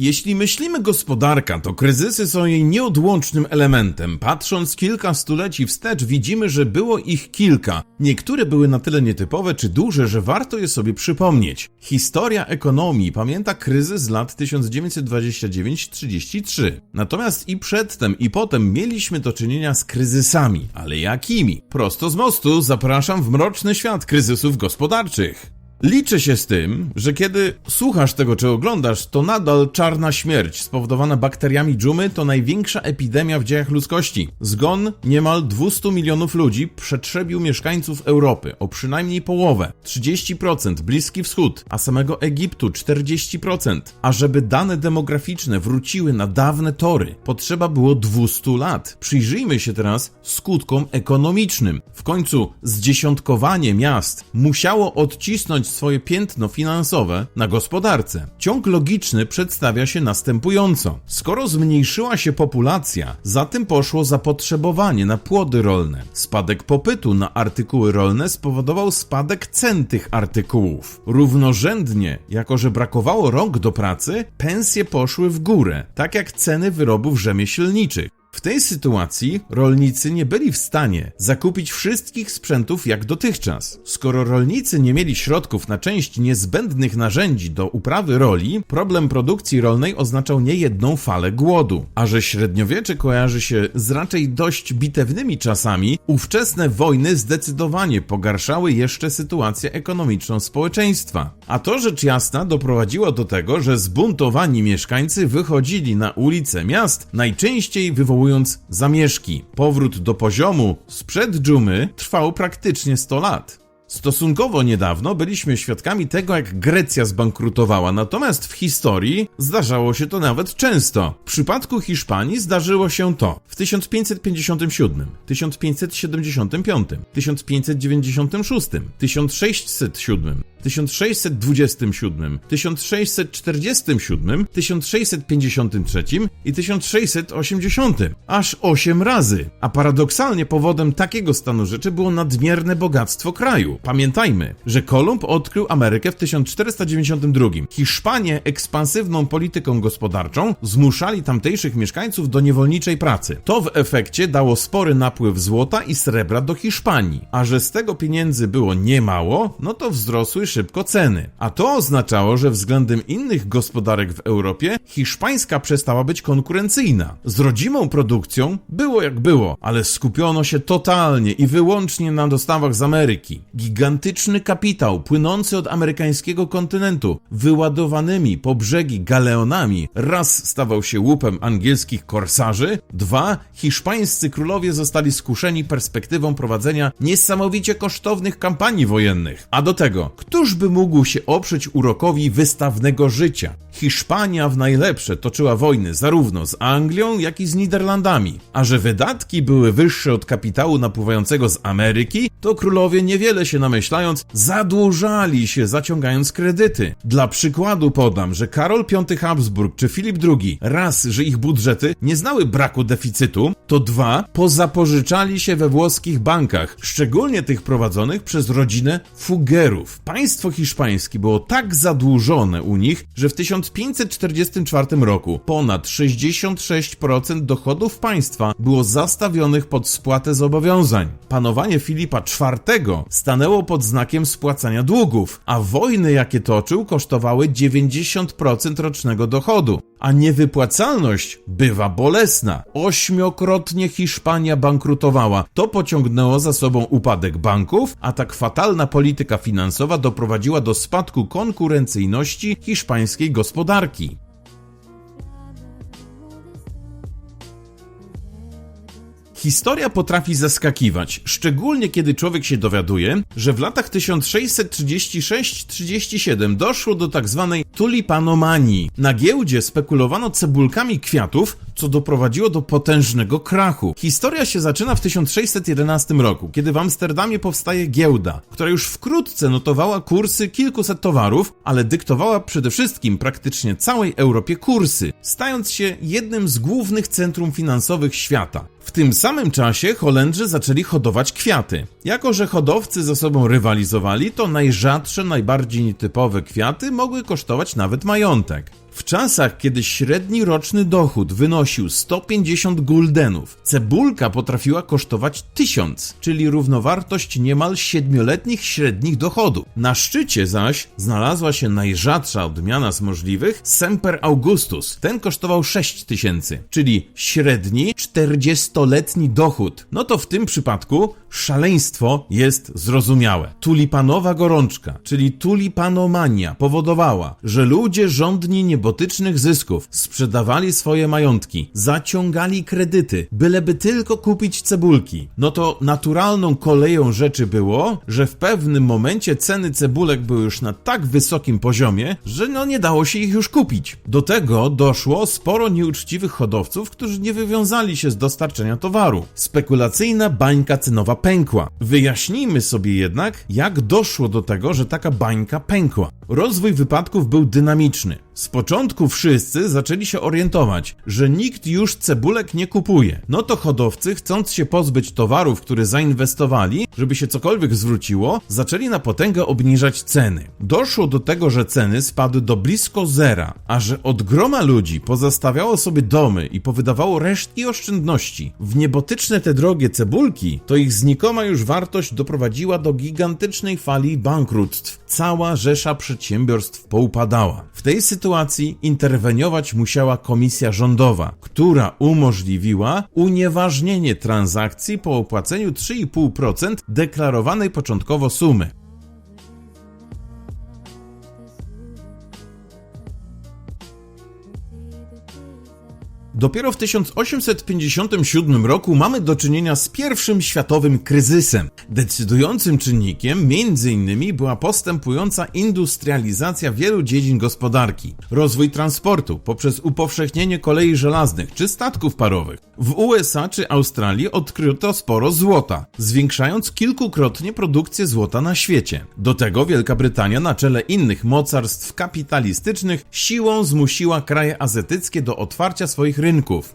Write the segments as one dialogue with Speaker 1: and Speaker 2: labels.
Speaker 1: Jeśli myślimy gospodarka, to kryzysy są jej nieodłącznym elementem. Patrząc kilka stuleci wstecz, widzimy, że było ich kilka. Niektóre były na tyle nietypowe czy duże, że warto je sobie przypomnieć. Historia ekonomii pamięta kryzys lat 1929-33. Natomiast i przedtem, i potem mieliśmy do czynienia z kryzysami. Ale jakimi? Prosto z mostu zapraszam w mroczny świat kryzysów gospodarczych. Liczę się z tym, że kiedy słuchasz tego czy oglądasz, to nadal czarna śmierć spowodowana bakteriami dżumy to największa epidemia w dziejach ludzkości. Zgon niemal 200 milionów ludzi przetrzebił mieszkańców Europy o przynajmniej połowę, 30% Bliski Wschód, a samego Egiptu 40%. A żeby dane demograficzne wróciły na dawne tory, potrzeba było 200 lat. Przyjrzyjmy się teraz skutkom ekonomicznym. W końcu zdziesiątkowanie miast musiało odcisnąć swoje piętno finansowe na gospodarce. Ciąg logiczny przedstawia się następująco. Skoro zmniejszyła się populacja, za tym poszło zapotrzebowanie na płody rolne. Spadek popytu na artykuły rolne spowodował spadek cen tych artykułów. Równorzędnie, jako że brakowało rąk do pracy, pensje poszły w górę, tak jak ceny wyrobów rzemieślniczych. W tej sytuacji rolnicy nie byli w stanie zakupić wszystkich sprzętów jak dotychczas. Skoro rolnicy nie mieli środków na część niezbędnych narzędzi do uprawy roli, problem produkcji rolnej oznaczał niejedną falę głodu. A że średniowiecze kojarzy się z raczej dość bitewnymi czasami, ówczesne wojny zdecydowanie pogarszały jeszcze sytuację ekonomiczną społeczeństwa. A to rzecz jasna doprowadziło do tego, że zbuntowani mieszkańcy wychodzili na ulice miast, najczęściej wywołując zamieszki. Powrót do poziomu sprzed dżumy trwał praktycznie 100 lat. Stosunkowo niedawno byliśmy świadkami tego, jak Grecja zbankrutowała, natomiast w historii zdarzało się to nawet często. W przypadku Hiszpanii zdarzyło się to w 1557, 1575, 1596, 1607, 1627, 1647, 1653 i 1680. Aż 8 razy. A paradoksalnie powodem takiego stanu rzeczy było nadmierne bogactwo kraju. Pamiętajmy, że Kolumb odkrył Amerykę w 1492. Hiszpanie ekspansywną polityką gospodarczą zmuszali tamtejszych mieszkańców do niewolniczej pracy. To w efekcie dało spory napływ złota i srebra do Hiszpanii. A że z tego pieniędzy było niemało, no to wzrosły szybko ceny. A to oznaczało, że względem innych gospodarek w Europie hiszpańska przestała być konkurencyjna. Z rodzimą produkcją było jak było, ale skupiono się totalnie i wyłącznie na dostawach z Ameryki. Gigantyczny kapitał płynący od amerykańskiego kontynentu, wyładowanymi po brzegi galeonami, raz stawał się łupem angielskich korsarzy, dwa hiszpańscy królowie zostali skuszeni perspektywą prowadzenia niesamowicie kosztownych kampanii wojennych. A do tego, któż by mógł się oprzeć urokowi wystawnego życia? Hiszpania w najlepsze toczyła wojny zarówno z Anglią, jak i z Niderlandami. A że wydatki były wyższe od kapitału napływającego z Ameryki, to królowie niewiele się namyślając, zadłużali się zaciągając kredyty. Dla przykładu podam, że Karol V Habsburg czy Filip II raz, że ich budżety nie znały braku deficytu, to dwa, pozapożyczali się we włoskich bankach, szczególnie tych prowadzonych przez rodzinę Fuggerów. Państwo hiszpańskie było tak zadłużone u nich, że w 1544 roku ponad 66% dochodów państwa było zastawionych pod spłatę zobowiązań. Panowanie Filipa IV stanęło pod znakiem spłacania długów, a wojny, jakie toczył, kosztowały 90% rocznego dochodu. A niewypłacalność bywa bolesna. Ośmiokrotnie Hiszpania bankrutowała. To pociągnęło za sobą upadek banków, a tak fatalna polityka finansowa doprowadziła do spadku konkurencyjności hiszpańskiej gospodarki. Historia potrafi zaskakiwać, szczególnie kiedy człowiek się dowiaduje, że w latach 1636-37 doszło do tak zwanej tulipanomanii. Na giełdzie spekulowano cebulkami kwiatów, co doprowadziło do potężnego krachu. Historia się zaczyna w 1611 roku, kiedy w Amsterdamie powstaje giełda, która już wkrótce notowała kursy kilkuset towarów, ale dyktowała przede wszystkim praktycznie całej Europie kursy, stając się jednym z głównych centrum finansowych świata. W tym samym czasie Holendrzy zaczęli hodować kwiaty. Jako, że hodowcy ze sobą rywalizowali, to najrzadsze, najbardziej nietypowe kwiaty mogły kosztować nawet majątek. W czasach, kiedy średni roczny dochód wynosił 150 guldenów, cebulka potrafiła kosztować 1000, czyli równowartość niemal siedmioletnich średnich dochodów. Na szczycie zaś znalazła się najrzadsza odmiana z możliwych Semper Augustus. Ten kosztował 6000, czyli średni 40-letni dochód. No to w tym przypadku szaleństwo jest zrozumiałe. Tulipanowa gorączka, czyli tulipanomania powodowała, że ludzie żądni niebotycznych zysków sprzedawali swoje majątki, zaciągali kredyty, byleby tylko kupić cebulki. No to naturalną koleją rzeczy było, że w pewnym momencie ceny cebulek były już na tak wysokim poziomie, że no nie dało się ich już kupić. Do tego doszło sporo nieuczciwych hodowców, którzy nie wywiązali się z dostarczenia towaru. Spekulacyjna bańka cenowa pękła. Wyjaśnijmy sobie jednak, jak doszło do tego, że taka bańka pękła. Rozwój wypadków był dynamiczny. Z początku wszyscy zaczęli się orientować, że nikt już cebulek nie kupuje. No to hodowcy, chcąc się pozbyć towarów, które zainwestowali, żeby się cokolwiek zwróciło, zaczęli na potęgę obniżać ceny. Doszło do tego, że ceny spadły do blisko zera, a że od groma ludzi pozostawiało sobie domy i powydawało resztki oszczędności w niebotyczne te drogie cebulki, to ich znikoma już wartość doprowadziła do gigantycznej fali bankructw. Cała rzesza przedsiębiorstw poupadała. W tej sytuacji interweniować musiała komisja rządowa, która umożliwiła unieważnienie transakcji po opłaceniu 3,5% deklarowanej początkowo sumy. Dopiero w 1857 roku mamy do czynienia z pierwszym światowym kryzysem. Decydującym czynnikiem m.in. była postępująca industrializacja wielu dziedzin gospodarki, rozwój transportu poprzez upowszechnienie kolei żelaznych czy statków parowych. W USA czy Australii odkryto sporo złota, zwiększając kilkukrotnie produkcję złota na świecie. Do tego Wielka Brytania na czele innych mocarstw kapitalistycznych siłą zmusiła kraje azjatyckie do otwarcia swoich rynków.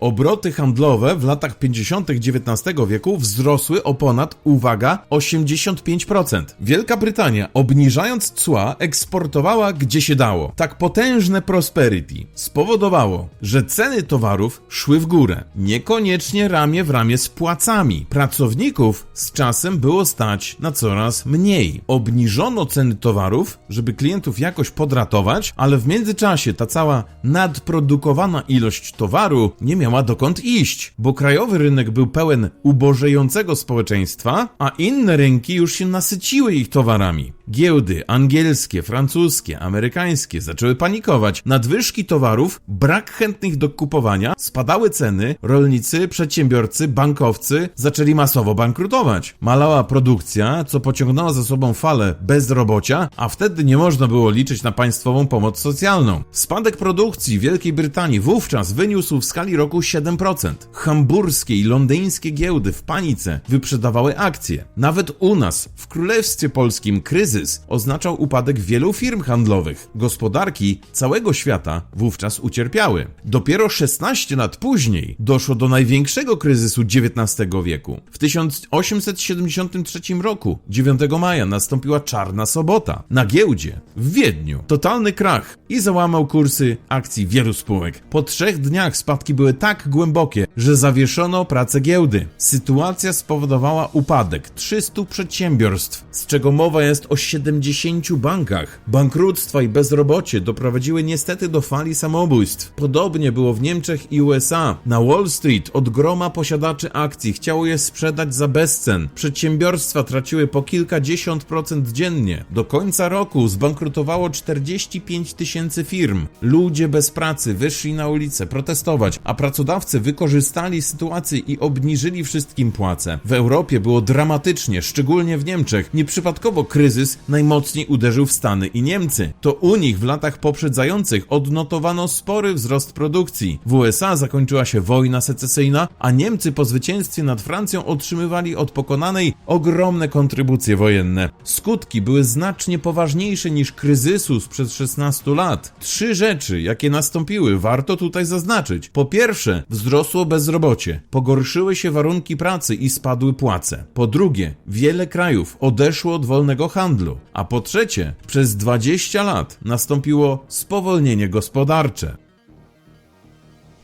Speaker 1: Obroty handlowe w latach 50. XIX wieku wzrosły o ponad, uwaga, 85%. Wielka Brytania, obniżając cła, eksportowała gdzie się dało. Tak potężne prosperity spowodowało, że ceny towarów szły w górę, niekoniecznie ramię w ramię z płacami. Pracowników z czasem było stać na coraz mniej. Obniżono ceny towarów, żeby klientów jakoś podratować, ale w międzyczasie ta cała nadprodukowana ilość towaru nie miała dokąd iść, bo krajowy rynek był pełen ubożejącego społeczeństwa, a inne rynki już się nasyciły ich towarami. Giełdy angielskie, francuskie, amerykańskie zaczęły panikować. Nadwyżki towarów, brak chętnych do kupowania, spadały ceny, rolnicy, przedsiębiorcy, bankowcy zaczęli masowo bankrutować. Malała produkcja, co pociągnęło za sobą falę bezrobocia, a wtedy nie można było liczyć na państwową pomoc socjalną. Spadek produkcji Wielkiej Brytanii wówczas wyniósł w skali roku 7%. Hamburskie i londyńskie giełdy w panice wyprzedawały akcje. Nawet u nas, w Królestwie Polskim, kryzys oznaczał upadek wielu firm handlowych. Gospodarki całego świata wówczas ucierpiały. Dopiero 16 lat później doszło do największego kryzysu XIX wieku. W 1873 roku, 9 maja, nastąpiła czarna sobota na giełdzie w Wiedniu. Totalny krach i załamał kursy akcji wielu spółek. Po trzech dniach spadki były tak głębokie, że zawieszono pracę giełdy. Sytuacja spowodowała upadek 300 przedsiębiorstw, z czego mowa jest o 70 bankach. Bankructwa i bezrobocie doprowadziły niestety do fali samobójstw. Podobnie było w Niemczech i USA. Na Wall Street od groma posiadaczy akcji chciało je sprzedać za bezcen. Przedsiębiorstwa traciły po kilkadziesiąt procent dziennie. Do końca roku zbankrutowało 45 tysięcy firm. Ludzie bez pracy wyszli na ulicę protestować, a pracodawcy wykorzystali sytuację i obniżyli wszystkim płace. W Europie było dramatycznie, szczególnie w Niemczech. Nieprzypadkowo kryzys najmocniej uderzył w Stany i Niemcy. To u nich w latach poprzedzających odnotowano spory wzrost produkcji. W USA zakończyła się wojna secesyjna, a Niemcy po zwycięstwie nad Francją otrzymywali od pokonanej ogromne kontrybucje wojenne. Skutki były znacznie poważniejsze niż kryzysu sprzed 16 lat. Trzy rzeczy, jakie nastąpiły, warto tutaj zaznaczyć. Po pierwsze, wzrosło bezrobocie, pogorszyły się warunki pracy i spadły płace. Po drugie, wiele krajów odeszło od wolnego handlu. A po trzecie, przez 20 lat nastąpiło spowolnienie gospodarcze.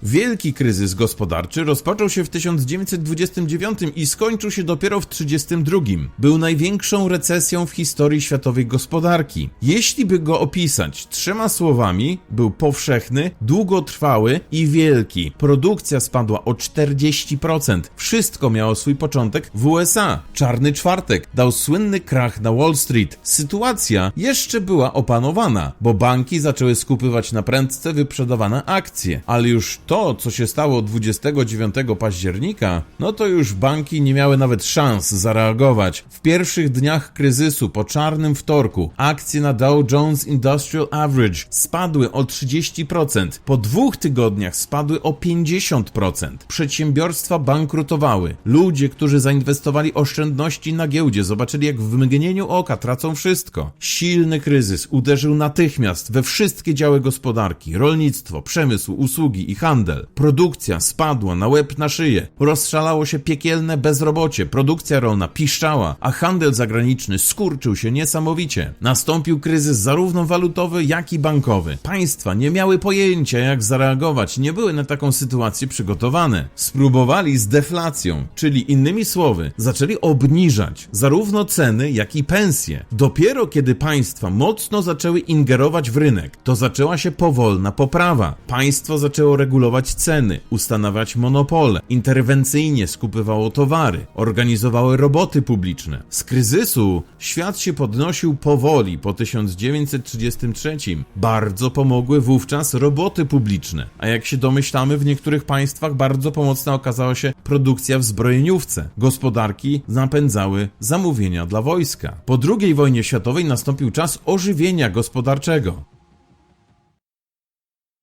Speaker 1: Wielki kryzys gospodarczy rozpoczął się w 1929 i skończył się dopiero w 1932. Był największą recesją w historii światowej gospodarki. Jeśli by go opisać trzema słowami, był powszechny, długotrwały i wielki. Produkcja spadła o 40%. Wszystko miało swój początek w USA. Czarny czwartek dał słynny krach na Wall Street. Sytuacja jeszcze była opanowana, bo banki zaczęły skupywać na prędce wyprzedawane akcje, ale już to, co się stało 29 października, no to już banki nie miały nawet szans zareagować. W pierwszych dniach kryzysu po czarnym wtorku akcje na Dow Jones Industrial Average spadły o 30%, po dwóch tygodniach spadły o 50%. Przedsiębiorstwa bankrutowały. Ludzie, którzy zainwestowali oszczędności na giełdzie, zobaczyli jak w mgnieniu oka tracą wszystko. Silny kryzys uderzył natychmiast we wszystkie działy gospodarki: rolnictwo, przemysł, usługi i handel. Produkcja spadła na łeb na szyję. Rozszalało się piekielne bezrobocie, produkcja rolna piszczała, a handel zagraniczny skurczył się niesamowicie. Nastąpił kryzys zarówno walutowy, jak i bankowy. Państwa nie miały pojęcia, jak zareagować, nie były na taką sytuację przygotowane. Spróbowali z deflacją, czyli innymi słowy, zaczęli obniżać zarówno ceny, jak i pensje. Dopiero kiedy państwa mocno zaczęły ingerować w rynek, to zaczęła się powolna poprawa. Państwo zaczęło regulować ceny, ustanawiać monopole, interwencyjnie skupywało towary, organizowały roboty publiczne. Z kryzysu świat się podnosił powoli po 1933. Bardzo pomogły wówczas roboty publiczne, a jak się domyślamy, w niektórych państwach bardzo pomocna okazała się produkcja w zbrojeniówce. Gospodarki napędzały zamówienia dla wojska. Po II wojnie światowej nastąpił czas ożywienia gospodarczego.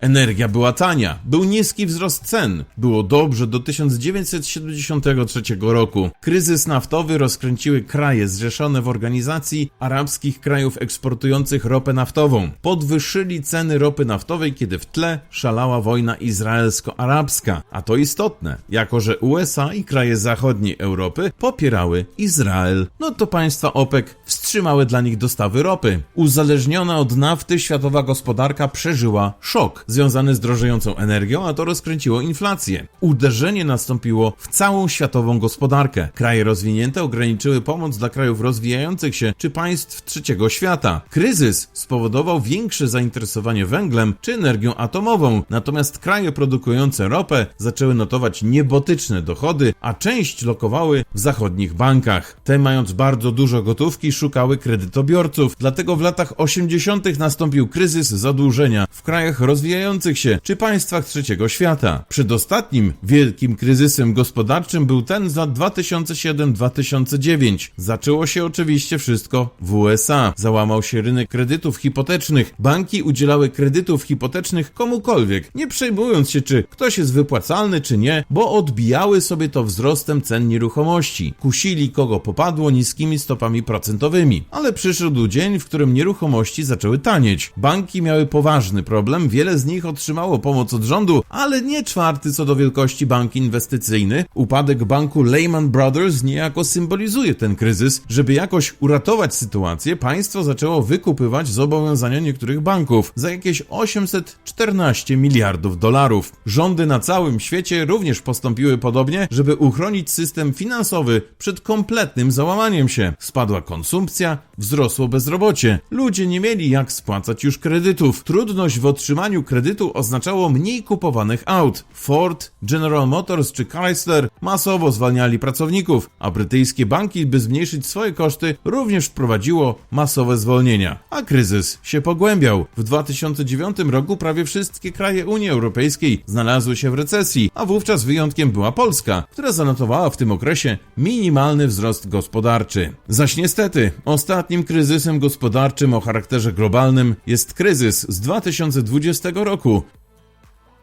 Speaker 1: Energia była tania, był niski wzrost cen, było dobrze do 1973 roku. Kryzys naftowy rozkręciły kraje zrzeszone w organizacji arabskich krajów eksportujących ropę naftową. Podwyższyli ceny ropy naftowej, kiedy w tle szalała wojna izraelsko-arabska. A to istotne, jako że USA i kraje zachodniej Europy popierały Izrael. No to państwa OPEC wstrzymały dla nich dostawy ropy. Uzależniona od nafty światowa gospodarka przeżyła szok związany z drożejącą energią, a to rozkręciło inflację. Uderzenie nastąpiło w całą światową gospodarkę. Kraje rozwinięte ograniczyły pomoc dla krajów rozwijających się czy państw trzeciego świata. Kryzys spowodował większe zainteresowanie węglem czy energią atomową, natomiast kraje produkujące ropę zaczęły notować niebotyczne dochody, a część lokowały w zachodnich bankach. Te mając bardzo dużo gotówki szukały kredytobiorców, dlatego w latach 80. nastąpił kryzys zadłużenia w krajach rozwijających się czy państwach trzeciego świata. Przedostatnim wielkim kryzysem gospodarczym był ten z lat 2007-2009. Zaczęło się oczywiście wszystko w USA. Załamał się rynek kredytów hipotecznych. Banki udzielały kredytów hipotecznych komukolwiek, nie przejmując się czy ktoś jest wypłacalny czy nie, bo odbijały sobie to wzrostem cen nieruchomości. Kusili kogo popadło niskimi stopami procentowymi. Ale przyszedł dzień, w którym nieruchomości zaczęły tanieć. Banki miały poważny problem, wiele z nich otrzymało pomoc od rządu, ale nie czwarty co do wielkości bank inwestycyjny. Upadek banku Lehman Brothers niejako symbolizuje ten kryzys. Żeby jakoś uratować sytuację, państwo zaczęło wykupywać zobowiązania niektórych banków za jakieś 814 miliardów dolarów. Rządy na całym świecie również postąpiły podobnie, żeby uchronić system finansowy przed kompletnym załamaniem się. Spadła konsumpcja, wzrosło bezrobocie. Ludzie nie mieli jak spłacać już kredytów. Trudność w otrzymaniu kredytu oznaczało mniej kupowanych aut. Ford, General Motors czy Chrysler masowo zwalniali pracowników, a brytyjskie banki, by zmniejszyć swoje koszty, również wprowadziło masowe zwolnienia. A kryzys się pogłębiał. W 2009 roku prawie wszystkie kraje Unii Europejskiej znalazły się w recesji, a wówczas wyjątkiem była Polska, która zanotowała w tym okresie minimalny wzrost gospodarczy. Zaś niestety, ostatnim kryzysem gospodarczym o charakterze globalnym jest kryzys z 2020 roku.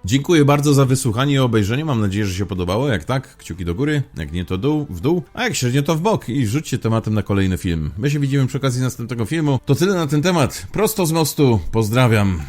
Speaker 1: Dziękuję bardzo za wysłuchanie i obejrzenie. Mam nadzieję, że się podobało. Jak tak, kciuki do góry, jak nie to dół, w dół, a jak średnio to w bok i rzućcie tematem na kolejny film. My się widzimy przy okazji następnego filmu. To tyle na ten temat. Prosto z mostu. Pozdrawiam.